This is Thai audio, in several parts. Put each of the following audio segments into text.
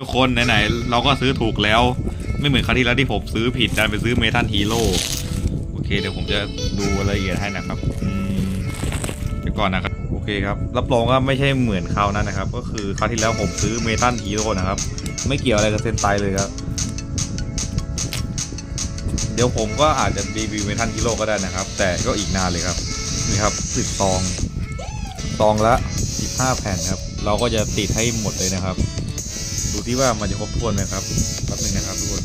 ทุกคนไหนๆเราก็ซื้อถูกแล้ว ไม่เหมือนคราวที่แล้วที่ผมซื้อผิดดันไปซื้อเมทัลฮีโร่โอเคเดี๋ยวผมจะดูรายละเอียดให้นะครับอืมเดี๋ยวก่อนนะครับโอเคครับรับรองว่าไม่ใช่เหมือนคราวนั้นนะครับ ก็คือคราวที่แล้วผมซื้อเมทัลฮีโร่นะครับ ไม่เกี่ยวอะไรกับเซนไตเลยครับ เดี๋ยวผมก็อาจจะรีวิวเมทัลฮีโร่ก็ได้นะครับ แต่ก็อีกนานเลยครับนี่ครับสิบซองซองละสิบห้าแผ่นครับ เราก็จะติดให้หมดเลยนะครับ ดูที่ว่ามันจะครบถ้วนไหมครับแป๊บนึงนะครับทุกคน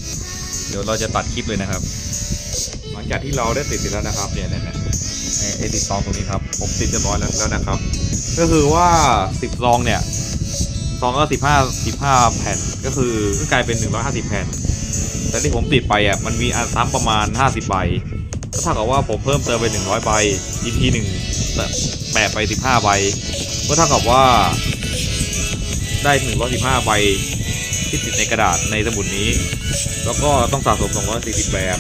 เดี๋ยวเราจะตัดคลิปเลยนะครับ หลังจากที่เราได้ติดเสร็จแล้วนะครับเนี่ยเนี่ยไอติดซองตรงนี้ครับผมติดเรียบร้อยแล้วแล้วนะครับ ก็คือว่าสิบซองเนี่ยซองก็สิบห้าสิบห้าแผ่นก็คือก็กลายเป็นหนึ่งร้อยห้าสิบแผ่น แต่ที่ผมติดไปอะมันมีอันซ้ำประมาณห้าสิบใบก็เท่ากับว่าผมเพิ่มเติมไปหนึ่งร้อยใบ EP หนึ่งแปะไปสิบห้าใบก็เท่ากับว่าได้หนึ่งร้อยสิบห้าใบ ที่ติดในกระดาษในสมุดนี้ แล้วก็ต้องสะสม 240 แบบ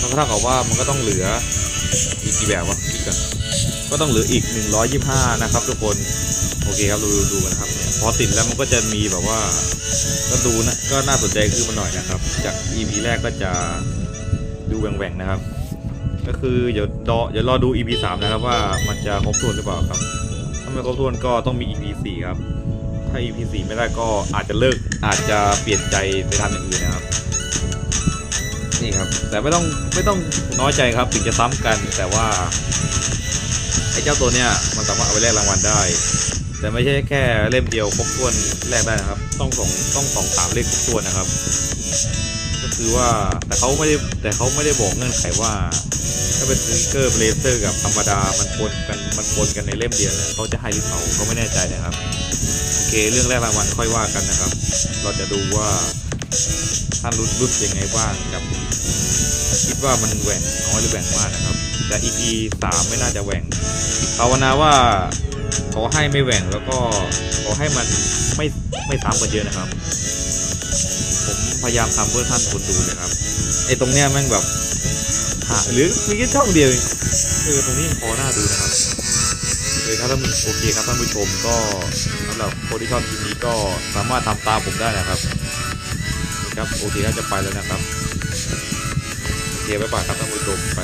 ก็เท่ากับว่ามันก็ต้องเหลืออีกกี่แบบวะคิดกันก็ต้องเหลืออีก 125 นะครับ ทุกคนโอเคครับดูดูกันนะครับเนี่ยพอติดแล้วมันก็จะมีแบบว่าก็ดูนะก็น่าสนใจขึ้นมาหน่อยนะครับ จาก EP แรกก็จะดูแหว่งๆนะครับ ก็คือเดี๋ยวรอเดี๋ยวรอดู EP 3 นะครับว่ามันจะครบถ้วนหรือเปล่าครับ ถ้าไม่ครบถ้วนก็ต้องมี EP 4 ครับ ถ้า EP 4 ไม่ได้ก็อาจจะเลิกอาจจะเปลี่ยนใจไปทำอย่างอื่นนะครับ นี่ครับ แต่ไม่ต้องไม่ต้องน้อยใจครับถึงจะซ้ำกัน แต่ว่าไอ้เจ้าตัวเนี้ยมันสามารถเอาไปแลกรางวัลได้ แต่ไม่ใช่แค่เล่มเดียวครบถ้วนแลกได้นะครับ ต้องสองต้องสองสามเลขครบถ้วนนะครับ ก็คือว่าแต่เขาไม่ได้แต่เขาไม่ได้บอกเงื่อนไขว่าถ้า เป็นสติกเกอร์เบลเซอร์กับธรรมดามันปนกันมันปนกันในเล่มเดียวเนี่ยเขาจะให้หรือเปล่าเขาไม่แน่ใจนะครับ โอเค เรื่องแรกรางวัลค่อยว่ากันนะครับ เราจะดูว่าท่านรู้รู้สึกยังไงบ้างกับ คิดว่ามันแหว่งน้อยหรือแหว่งมากนะครับ แต่ EP สามไม่น่าจะแหว่งภาวนาว่าขอให้ไม่แหว่งแล้วก็ขอให้มันไม่ไม่ซ้ำกันเยอะนะครับ ผมพยายามทำเพื่อท่านคนดูเลยครับไอ้ตรงเนี้ยแม่งแบบ หาหรือมีแค่ช่องเดียวเองเออตรงนี้พอน่าดูนะครับเลยครับท่านโอเคครับท่านผู้ชมก็สำหรับคนที่ชอบคลิปนี้ก็สามารถทำตามผมได้นะครับนะครับโอเคครับจะไปแล้วนะครับโอเคบ๊ายบายครับท่านผู้ชมไป